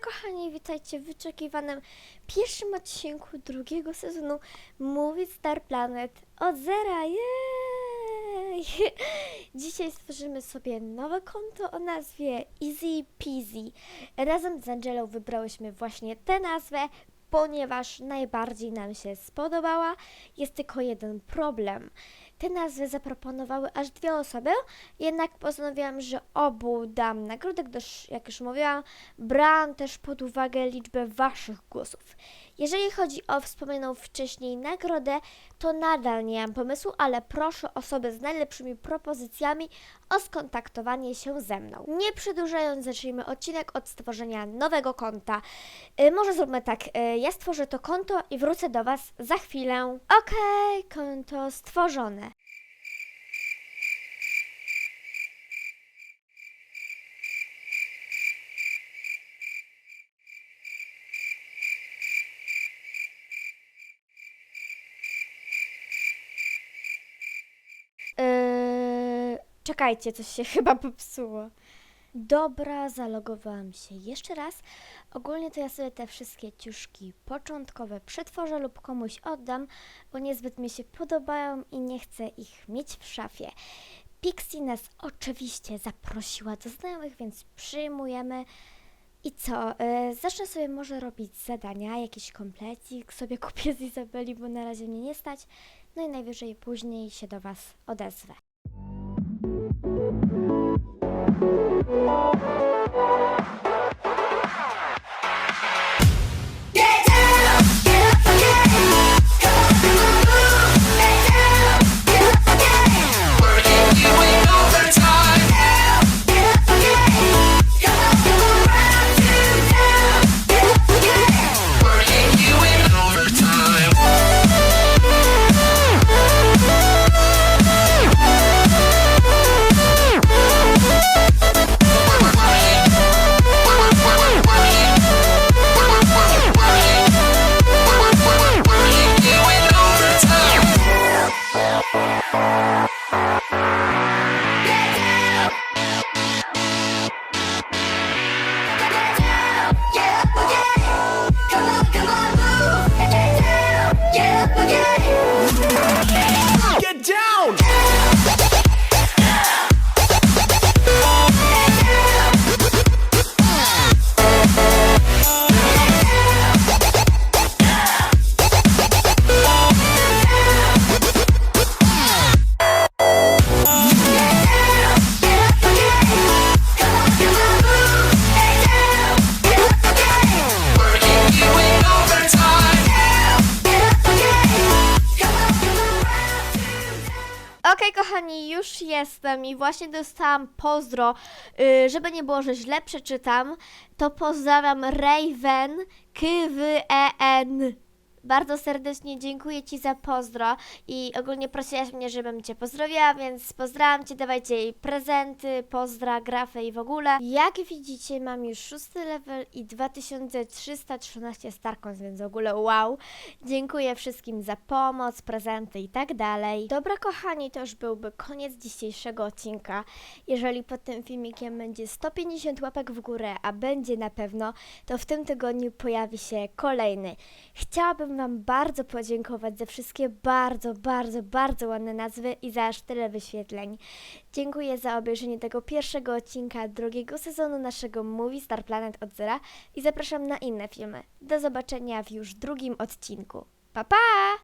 kochani, witajcie w wyczekiwanym pierwszym odcinku drugiego sezonu Movie Star Planet od zera. Jej! Dzisiaj stworzymy sobie nowe konto o nazwie Easy Peasy. Razem z Angelą wybrałyśmy właśnie tę nazwę, ponieważ najbardziej nam się spodobała. Jest tylko jeden problem. Te nazwy zaproponowały aż dwie osoby, jednak postanowiłam, że obu dam nagrodę, gdyż, jak już mówiłam, brałam też pod uwagę liczbę Waszych głosów. Jeżeli chodzi o wspomnianą wcześniej nagrodę, to nadal nie mam pomysłu, ale proszę osoby z najlepszymi propozycjami o skontaktowanie się ze mną. Nie przedłużając, zacznijmy odcinek od stworzenia nowego konta. Y, może zróbmy tak, y, ja stworzę to konto i wrócę do Was za chwilę. Okej, konto stworzone. Yy, czekajcie, coś się chyba popsuło. Dobra, zalogowałam się jeszcze raz. Ogólnie to ja sobie te wszystkie ciuszki początkowe przetworzę lub komuś oddam, bo niezbyt mi się podobają i nie chcę ich mieć w szafie. Pixie nas oczywiście zaprosiła do znajomych, więc przyjmujemy. I co? Yy, zacznę sobie może robić zadania, jakiś komplecik sobie kupię z Izabeli, bo na razie mnie nie stać. No i najwyżej później się do Was odezwę. Okej, kochani, już jestem i właśnie dostałam pozdro. Yy, żeby nie było, że źle przeczytam, to pozdrawiam Raven KWEN. Bardzo serdecznie dziękuję Ci za pozdro i ogólnie prosiłaś mnie, żebym Cię pozdrowiła, więc pozdrawiam Cię, dawajcie jej prezenty, pozdra, grafę i w ogóle. Jak widzicie, mam już szósty level i 2313 Starcoins, więc w ogóle wow. Dziękuję wszystkim za pomoc, prezenty i tak dalej. Dobra, kochani, to już byłby koniec dzisiejszego odcinka. Jeżeli pod tym filmikiem będzie 150 łapek w górę, a będzie na pewno, to w tym tygodniu pojawi się kolejny. Chciałabym Wam bardzo podziękować za wszystkie bardzo, bardzo, bardzo ładne nazwy i za aż tyle wyświetleń. Dziękuję za obejrzenie tego pierwszego odcinka drugiego sezonu naszego Movie Star Planet od zera i zapraszam na inne filmy. Do zobaczenia w już drugim odcinku. Pa pa!